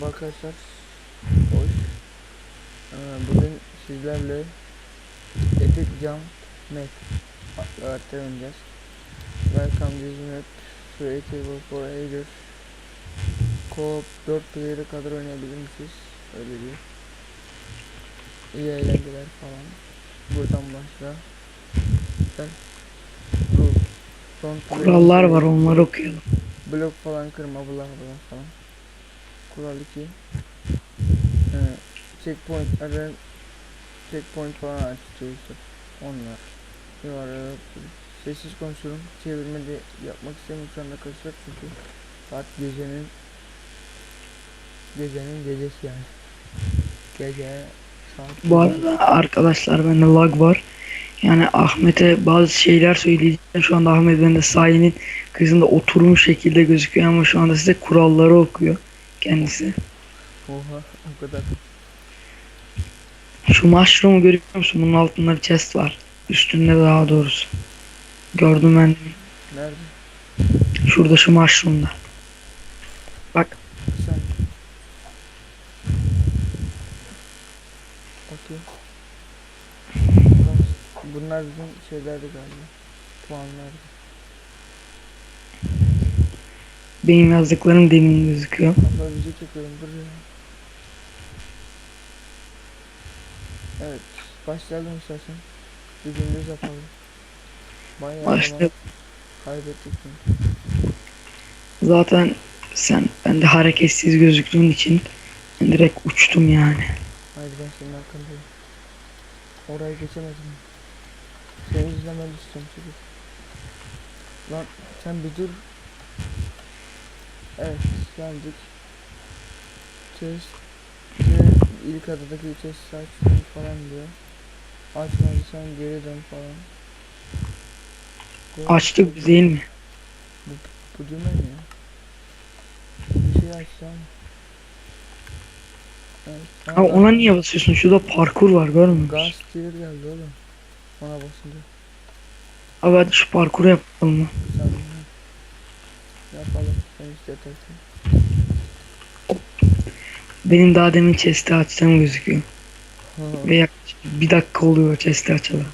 Merhaba arkadaşlar. Hoş. Ee, bugün sizlerle Epic Jump Map hatta oynayacağız. Welcome this map creative for ages. Co-op 4 player'e kadar oynayabilir misiniz? Öyle diyor. İyi eğlenceler falan. Buradan başla. Ben Kurallar var onları okuyalım. Blok falan kırma bla falan. Kural 2. Ee, checkpoint ara checkpoint falan açıyorsun. Onlar. Yuvarlak. Sessiz konuşuyorum. Çevirme de yapmak istemiyorum şu anda arkadaşlar çünkü saat gecenin gecenin gecesi yani. Gece saat Bu arada arkadaşlar bende lag var. Yani Ahmet'e bazı şeyler söyleyeceğim. Şu anda Ahmet bende sahinin kızında oturmuş şekilde gözüküyor ama şu anda size kuralları okuyor kendisi. Oha o kadar. Şu mushroom'u görüyor musun? Bunun altında bir chest var. Üstünde daha doğrusu. Gördüm ben. Nerede? Şurada şu mushroom'da. Bak Sen. Bakayım. Kaç- Bunlar bizim şeylerdi galiba. Puanlardı. Benim yazdıklarım demin gözüküyor. Abla video çekiyorum dur ya. Evet. Başlayalım istersen. Bir gündüz yapalım. Bayağı Başlayalım. kaybettik çünkü. Zaten sen bende hareketsiz gözüktüğün için ben direkt uçtum yani. Haydi ben senin arkandayım. Orayı geçemedim. Seni izlemeni istiyorum çocuk. Lan sen bir dur. Evet geldik. Chest. Ve ilk adadaki chest açtım falan diyor. Açmadıysan geri dön falan. Bu- Açtık biz değil mi? Bu düğme ne ya? Bir şey açsam. Evet. Ha, ona niye basıyorsun? Şurada parkur var görmüyor musun? Gaz gelir geldi oğlum. Ona basınca. Abi hadi şu parkuru yapalım mı? Yapalım. Sen istetersin. Benim daha demin chest'i açtığım gözüküyor. Ve yaklaşık bir dakika oluyor chest'i açalı.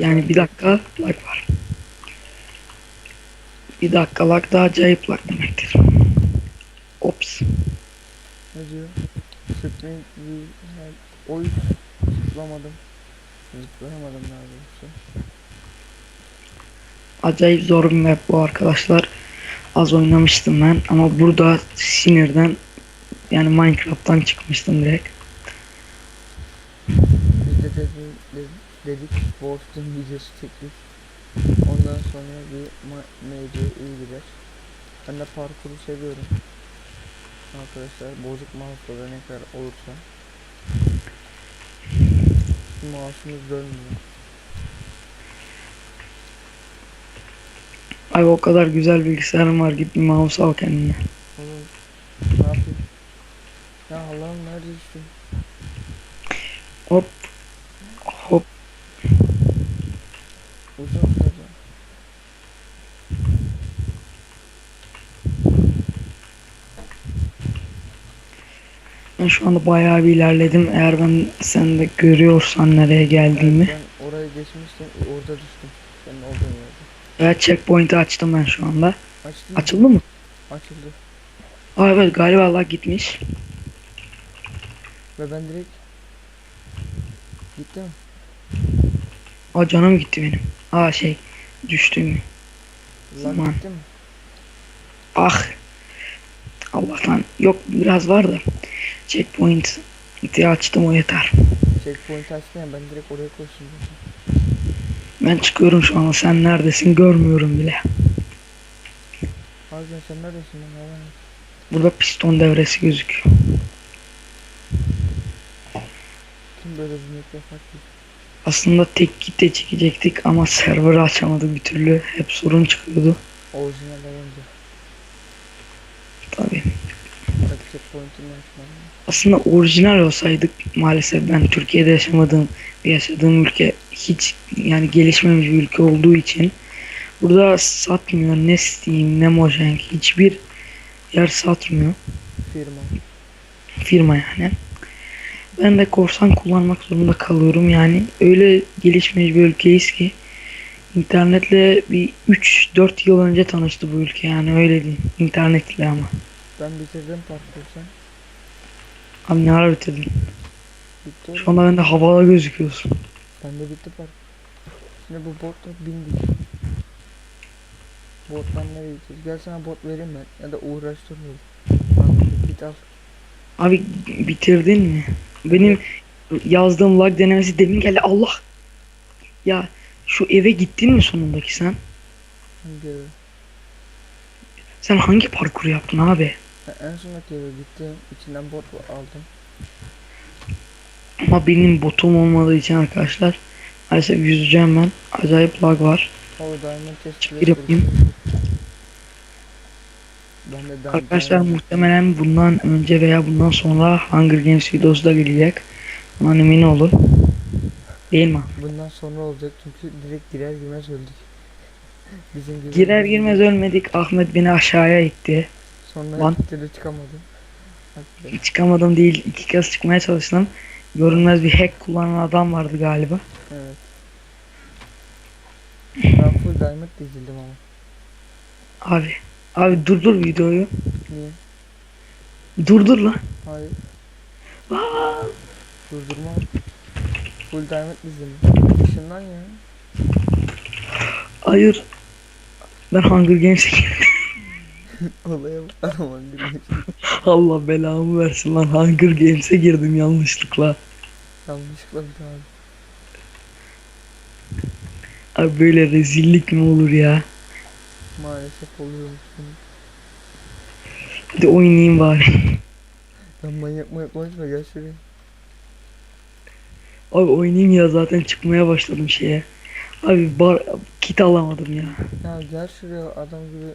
Yani bir dakika lag var. Bir dakika lag da acayip lag demektir. Ops. Ne diyor? Her oy zıplamadım. Zıplayamadım daha doğrusu. Acayip zor bir map bu arkadaşlar. Az oynamıştım ben ama burada sinirden yani Minecraft'tan çıkmıştım direkt. Biz de dedik, de- dedik Wolf'un videosu teklif. Ondan sonra bir MC iyi gider. Ben de parkuru seviyorum. Arkadaşlar bozuk mouse'la ne kadar olursa. Mouse'umuz dönmüyor. Ay o kadar güzel bilgisayarım var git bir mouse al kendine. Ne yapayım? Ya Allah'ım nerede düştüm? Hop. Hop. Uzun süre. Ben şu anda bayağı bir ilerledim. Eğer ben sen de görüyorsan nereye geldiğimi. Ben orayı geçmiştim. Orada düştüm. Evet checkpoint'i açtım ben şu anda. Açtın? Açıldı mı? Açıldı. Aa evet galiba lag gitmiş. Ve ben direkt gittim. Aa canım gitti benim. Aa şey düştüm. Lan Aman. gittim. Ah. Allah'tan yok biraz var da. Checkpoint diye açtım o yeter. Checkpoint açtın ya ben direkt oraya koştum. Ben çıkıyorum şu an. Sen neredesin görmüyorum bile. Harbiden sen neredesin lan hayvan? Burada piston devresi gözüküyor. Kim böyle yapar ki? Aslında tek kitle çekecektik ama server'ı açamadık bir türlü. Hep sorun çıkıyordu. Orijinal önce. Tabii. Aslında orijinal olsaydık maalesef ben Türkiye'de yaşamadığım yaşadığım ülke hiç yani gelişmemiş bir ülke olduğu için burada satmıyor ne Steam ne Mojang hiçbir yer satmıyor. Firma. firma yani. Ben de korsan kullanmak zorunda kalıyorum yani. Öyle gelişmiş bir ülkeyiz ki internetle bir 3-4 yıl önce tanıştı bu ülke yani öyle diyeyim. İnternetle ama. Ben bitirdim sen. Abi ne ara bitirdin? Bitti oğlum. Şu anda bende havada gözüküyorsun. Bende bitti park. Şimdi bu botla bindik. Bottan nereye gideceğiz? Gel sana bot vereyim ben. Ya da uğraştırmayayım. Git al. Abi bitirdin mi? Benim yazdığım lag denemesi demin geldi. Allah! Ya şu eve gittin mi sonundaki sen? Hangi eve? Sen hangi parkuru yaptın abi? En sondaki eve gittim. İçinden bot aldım. Ama benim botum olmadığı için arkadaşlar maalesef yüzeceğim ben. Acayip lag var. O diamond chest Çık bile bir yapayım. Arkadaşlar muhtemelen bundan önce veya bundan sonra Hunger Games videosu da gelecek. Bundan emin olun. Değil mi? Bundan sonra olacak çünkü direkt girer girmez öldük. Bizim gibi. Girer girmez ölmedik. Ahmet beni aşağıya itti. Sonra Lan. çıkamadım. Çıkamadım değil. iki kez çıkmaya çalıştım. Görünmez bir hack kullanan adam vardı galiba. Evet. Ben full diamond dizildim ama. Abi. Abi durdur videoyu. Niye? Durdur lan. Hayır. Aa! Durdurma. Full diamond dizildim. Işından ya. Hayır. Ben Hunger Games'e. Olaya bak. Allah belamı versin lan. Hunger Games'e girdim yanlışlıkla. Yanlışlıkla bir daha. Abi böyle rezillik mi olur ya? Maalesef oluyormuş. bunu. Hadi oynayayım bari. Ben manyak manyak konuşma gel şuraya. Abi oynayayım ya zaten çıkmaya başladım şeye. Abi bar kit alamadım ya. Ya gel şuraya adam gibi.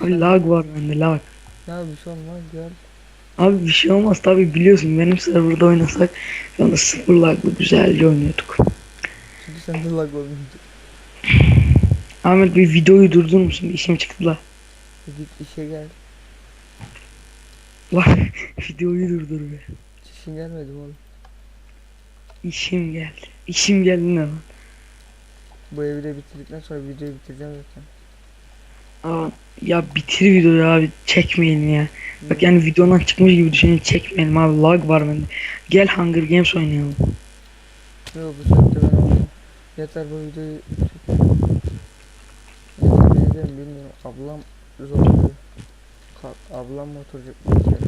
Abi lag var bende lag. Ya bir şey olmaz gel. Abi bir şey olmaz tabi biliyorsun benim serverda oynasak şu anda sıfır laglı güzelce oynuyorduk. Çünkü sende lag olmayacak. Ahmet bir videoyu durdurur musun? İşim çıktı la. Git işe gel. Bak videoyu durdur be. İşin gelmedi oğlum? İşim geldi. İşim geldi ne lan? Bu evi de bitirdikten sonra videoyu bitireceğim zaten. Aa, ya bitir videoyu abi çekmeyelim ya. Bak yani videodan çıkmış gibi düşünün çekmeyelim abi lag var bende. Gel Hunger Games oynayalım. Yok bu saatte ben oldum. Yeter bu videoyu çek. Yeter ne diyeceğim bilmiyorum. Ablam zorluyor. Ablam mı oturacak bu işe?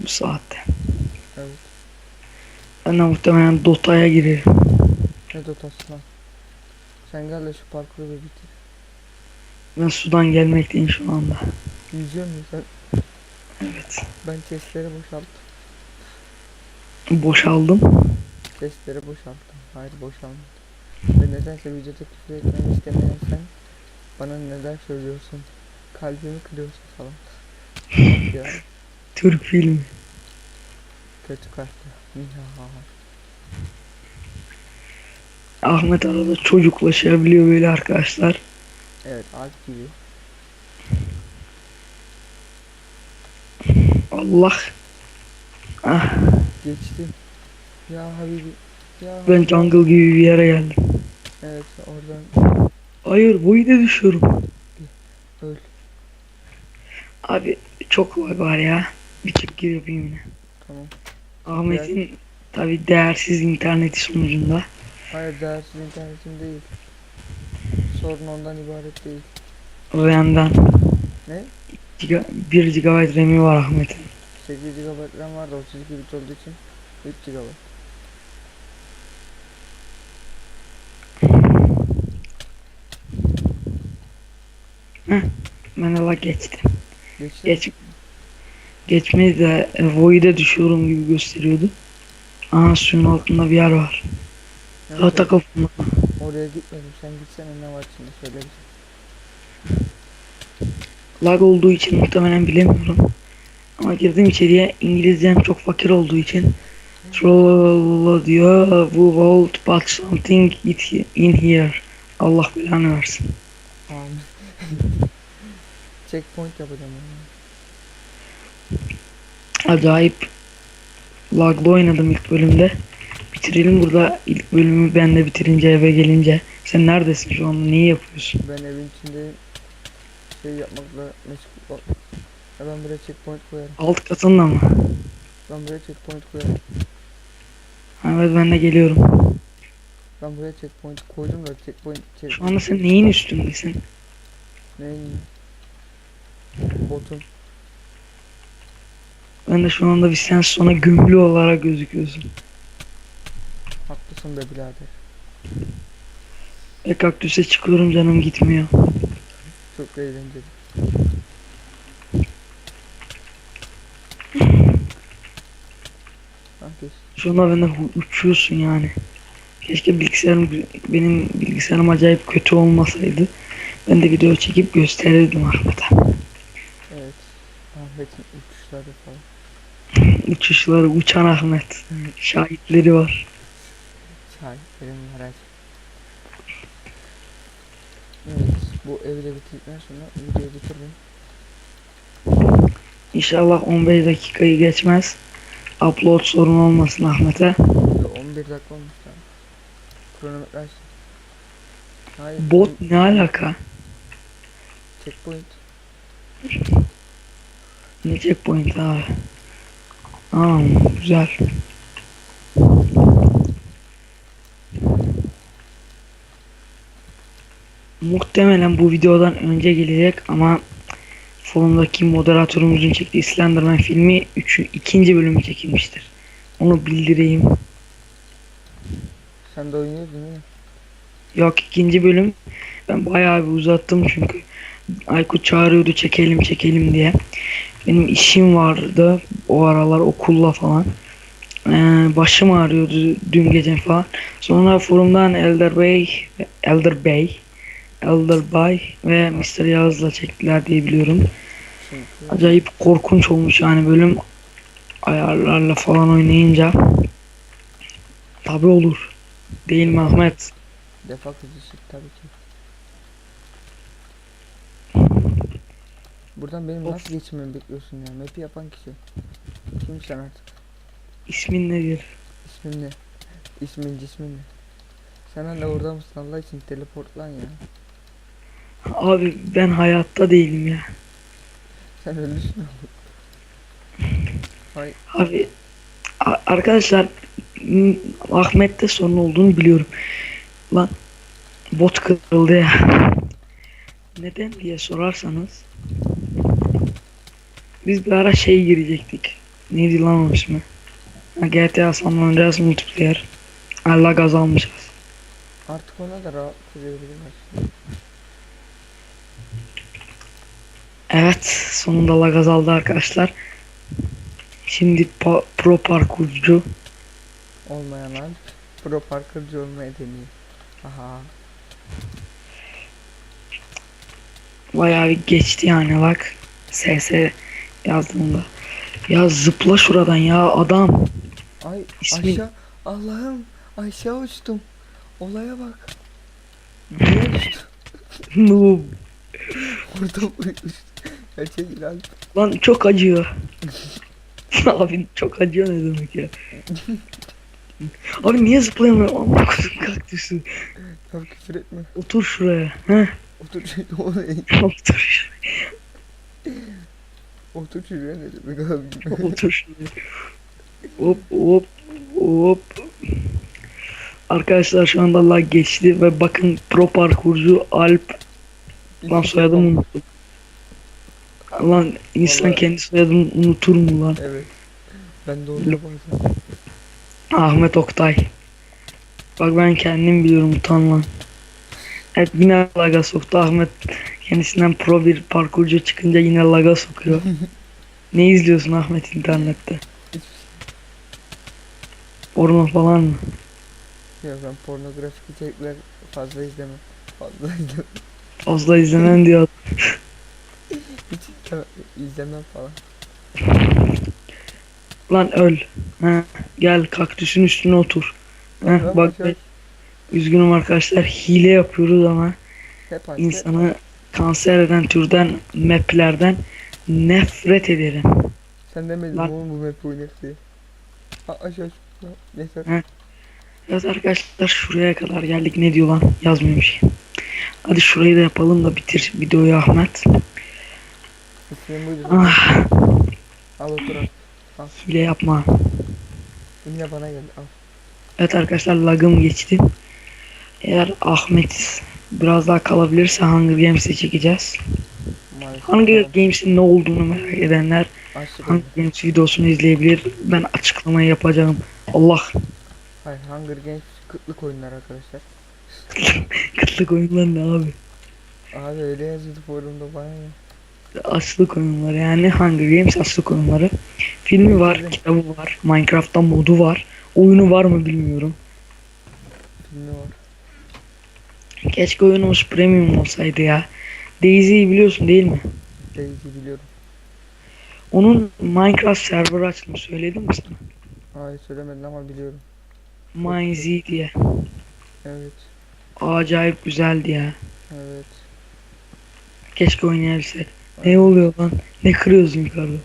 Bu saatte. Evet. Ben de muhtemelen Dota'ya girerim. Ne dotası lan? Sen gel de şu parkuru bir bitir. Ben sudan gelmekteyim şu anda. Yüzüyor musun sen? Evet. Ben chestleri boşalttım. Boşaldım. Chestleri boşalttım. Hayır boşalmadım. Ve nedense videoda küfür etmemi istemeyen sen bana neden söylüyorsun? Kalbimi kırıyorsun falan. ya Türk filmi. kötü kalpli. Ahmet arada çocuklaşabiliyor böyle arkadaşlar. Evet Alp gibi. Allah. Ah, Geçtim. Ya Habibi. Ya ben Habibi. jungle gibi bir yere geldim. Evet oradan Hayır boyu da düşüyorum. öl. Abi çok lag var ya. Bir çık gir yapayım yine. Tamam. Ahmet'in tabi değersiz interneti sonucunda. Hayır değersiz internetim değil. Sorun ondan ibaret değil. Benden Ne? 1 GB RAM'i var Ahmet'in. 8 GB RAM var da 32 bit olduğu için 3 GB. Ben de lag geçti. Geçti. Geç. Geçmeyi de e, Void'e düşüyorum gibi gösteriyordu. Aha suyun altında bir yer var. Evet, Tahta kapında. Oraya gitmedim. Sen gitsene ne var içinde söyle bize. Lag olduğu için muhtemelen bilemiyorum. Ama girdim içeriye İngilizcem çok fakir olduğu için Troll diyor We won't put something it in here Allah belanı versin. Amin. Checkpoint yapacağım yani. Acayip laglı oynadım ilk bölümde. Bitirelim burada ilk bölümü ben de bitirince eve gelince. Sen neredesin şu an? Neyi yapıyorsun? Ben evin içinde şey yapmakla meşgul. Ya ben buraya checkpoint koyarım. Alt katında mı? Ben buraya checkpoint koyarım. Evet ben de geliyorum. Ben buraya checkpoint koydum da checkpoint check Şu anda sen neyin üstündesin? neyin? Botun. Ben de şu anda bir sen sonra gömülü olarak gözüküyorsun. Haklısın be birader. Ve kaktüse çıkıyorum canım gitmiyor. Çok eğlenceli. Şu anda benden uçuyorsun yani. Keşke bilgisayarım benim bilgisayarım acayip kötü olmasaydı. Ben de video çekip gösterirdim Ahmet'e. evet. Ahmet'in uçuşları falan. Uçuşları uçan Ahmet. Şahitleri var. Şahitlerim var her Evet, bu evde bitirdikten sonra videoyu bitiririm. İnşallah 15 dakikayı geçmez. Upload sorun olmasın Ahmet'e. Ya 11 dakika olmuş daha. Kronometre açtım. Hayır. Bot ne alaka? Checkpoint. Ne checkpoint abi? Aa güzel. Muhtemelen bu videodan önce gelecek ama forumdaki moderatörümüzün çektiği Slenderman filmi 3. ikinci bölümü çekilmiştir. Onu bildireyim. Sen de oynuyordun mi? Yok ikinci bölüm ben bayağı bir uzattım çünkü Aykut çağırıyordu çekelim çekelim diye. Benim işim vardı o aralar okulla falan. Ee, başım ağrıyordu dün gece falan. Sonra forumdan Elder Bey, Elder Bey, Elder Bay ve Mr. Yağız'la çektiler diye biliyorum. Acayip korkunç olmuş yani bölüm ayarlarla falan oynayınca. Tabi olur. Değil mi Ahmet? defa kızışık tabii ki. Buradan benim Of. nasıl geçmemi bekliyorsun ya? Map'i yapan kişi. Kim sen artık? İsmin nedir? İsmin ne? İsmin cismin ne? Sen hala orada mısın Allah için teleport lan ya. Abi ben hayatta değilim ya. Sen ölüsün Hay Abi arkadaşlar Ahmet'te sorun olduğunu biliyorum. Lan bot kırıldı ya. Neden diye sorarsanız biz bir ara şey girecektik. Neydi lan onun ismi? GTA San Andreas multiplayer. Allah gaz almışız. artık ona da rahat girebilirler. Evet sonunda la gaz aldı arkadaşlar. Şimdi pro parkurcu Olmayan pro parkurcu olmaya deniyor. Aha. Bayağı bir geçti yani bak. SS yazdığımda. Ya zıpla şuradan ya adam. Ay İsmin- aşağı Allah'ım aşağı uçtum. Olaya bak. Niye düştüm? Noob. Oradan uçtum. Gerçek ilan. Lan çok acıyor. Abi çok acıyor ne demek ya. Abi niye zıplayamıyorum? Amma kodum kaktüsü. Ya küfür etme. Otur şuraya. Heh. Otur şuraya. Otur şuraya. Otur şuraya ne demek abi? Otur şuraya. Hop hop hop. Arkadaşlar şu anda lag geçti ve bakın pro parkurcu Alp lan soyadımı unuttum. Lan insan Vallahi- kendi soyadını unutur mu lan? Evet. Ben de onu bazen. Ahmet Oktay. Bak ben kendim biliyorum utan lan. Evet yine laga soktu Ahmet. Kendisinden pro bir parkurcu çıkınca yine laga sokuyor. ne izliyorsun Ahmet internette? Porno falan mı? Ya ben pornografik içerikler fazla izlemem. Fazla izlemem. Fazla izlemem diyor. İzlemem, falan. Lan öl. Ha, gel kaktüsün üstüne otur. Lan bak aşağı- üzgünüm arkadaşlar hile yapıyoruz ama Hep açtı. insanı kanser eden türden maplerden nefret ederim. Sen demedin Lan. oğlum bu map oynayak diye. A aşağı şu. Neyse. Hı. Evet arkadaşlar şuraya kadar geldik. Ne diyor lan? Yazmıyor bir şey. Hadi şurayı da yapalım da bitir videoyu Ahmet. İsmim buydu. Ah, Al otur al. hile yapma. Yine bana geldi al. Evet arkadaşlar lagım geçti. Eğer Ahmet biraz daha kalabilirse Hunger Games'i çekeceğiz. Maalesef. Hunger. Games'in ne olduğunu merak edenler Açtık Hunger. Games videosunu izleyebilir. Ben açıklamayı yapacağım. Allah Hayır Hunger Games kıtlık oyunlar arkadaşlar. kıtlık oyunlar ne abi? Abi öyle yazıyordu forumda bana ya. Açlık oyunları yani Hunger Games açlık oyunları. Filmi var, Evet. kitabı var, Minecraft'ta modu var. Oyunu var mı bilmiyorum. Filmi var. Keşke oyunumuz premium olsaydı ya. Daisy'yi biliyorsun değil mi? Daisy biliyorum. Onun Minecraft server açtığını söyledim mi sana? Hayır söylemedin ama biliyorum. MyZ diye. Evet. Acayip güzeldi ya. Evet. Keşke oynayabilsek. Ne oluyor lan? Ne kırıyorsun yukarıda?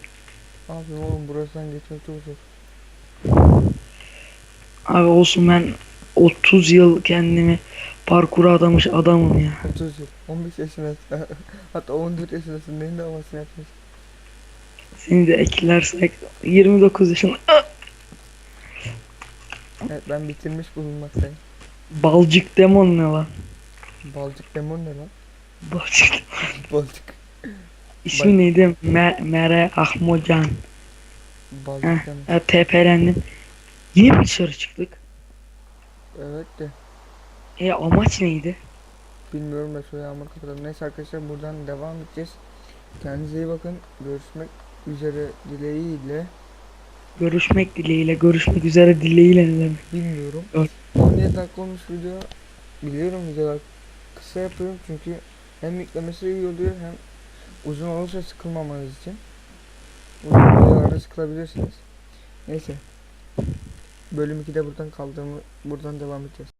Abi oğlum burasından geçmek çok zor. Abi olsun ben 30 yıl kendimi parkura adamış adamım ya. 30 yıl. 15 yaşındasın. Hatta 14 yaşındasın. Neyin davasını yapıyorsun? Seni de eklersek 29 yaşında Evet ben bitirmiş bulunmaktayım. balcık demon ne lan? Balcık demon ne lan? Balcık. Balcık. İsmi neydi? Mer Mere Ahmocan. Heh. Ya, TP'lendim. Yine mi dışarı çıktık? Evet de. E amaç neydi? Bilmiyorum da şu yağmur kapatalım. Neyse arkadaşlar buradan devam edeceğiz. Kendinize iyi bakın. Görüşmek üzere dileğiyle. Görüşmek dileğiyle, görüşmek üzere dileğiyle ne demek? Bilmiyorum. Evet. 17 dakika olmuş video. Biliyorum videolar kısa yapıyorum çünkü hem yüklemesi iyi oluyor hem uzun olursa sıkılmamanız için. Uzun videolarda sıkılabilirsiniz. Neyse. Bölüm 2'de buradan kaldığımı buradan devam edeceğiz.